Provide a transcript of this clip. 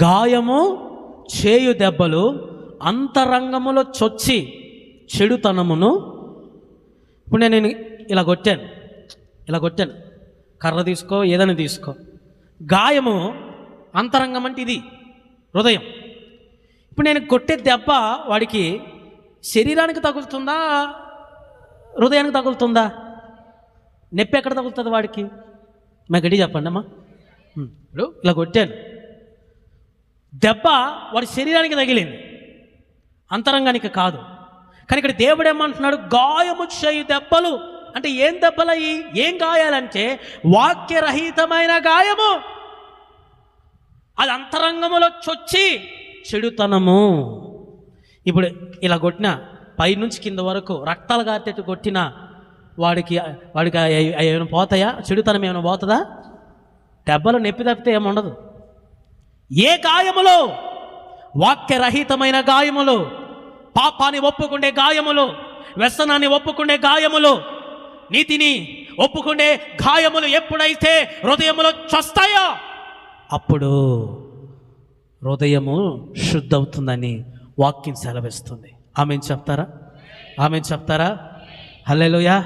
గాయము చేయు దెబ్బలు అంతరంగములో చొచ్చి చెడుతనమును. ఇప్పుడు నేను ఇలా కొట్టాను. ఇలా కొట్టాను. కర్ర తీసుకో ఏదైనా తీసుకో. గాయము అంతరంగం అంటే ఇది హృదయం. ఇప్పుడు నేను కొట్టే దెబ్బ వాడికి శరీరానికి తగులుతుందా? హృదయానికి తగులుతుందా? నొప్పి ఎక్కడ తగులుతుంది వాడికి? మా గడి చెప్పండి అమ్మా. ఇప్పుడు ఇలా కొట్టాను. దెబ్బ వాడి శరీరానికి తగిలింది. అంతరంగానికి కాదు. కానీ ఇక్కడ దేవుడు ఏమంటున్నాడు? గాయము చేయు దెబ్బలు. అంటే ఏం దెబ్బలయ్యి? ఏం గాయాలంటే వాక్యరహితమైన గాయము. అది అంతరంగములో చొచ్చి చెడుతనము. ఇప్పుడు ఇలా కొట్టిన పైనుంచి కింద వరకు రక్తాలు గారితెట్టు కొట్టిన వాడికి వాడికి ఏమైనా పోతాయా? చెడుతనం ఏమైనా పోతుందా? దెబ్బలు నొప్పి తప్పితే ఏముండదు. ఏ గాయములో? వాక్యరహితమైన గాయములు పాపాన్ని ఒప్పుకునే గాయములు వ్యసనాన్ని ఒప్పుకునే గాయములు నీతిని ఒప్పుకునే గాయములు ఎప్పుడైతే హృదయములో చస్తాయో అప్పుడు హృదయము శుద్ధవుతుందని వాక్యం సెలవిస్తుంది. ఆమె చెప్తారా? ఆమె చెప్తారా? హల్లెలూయా.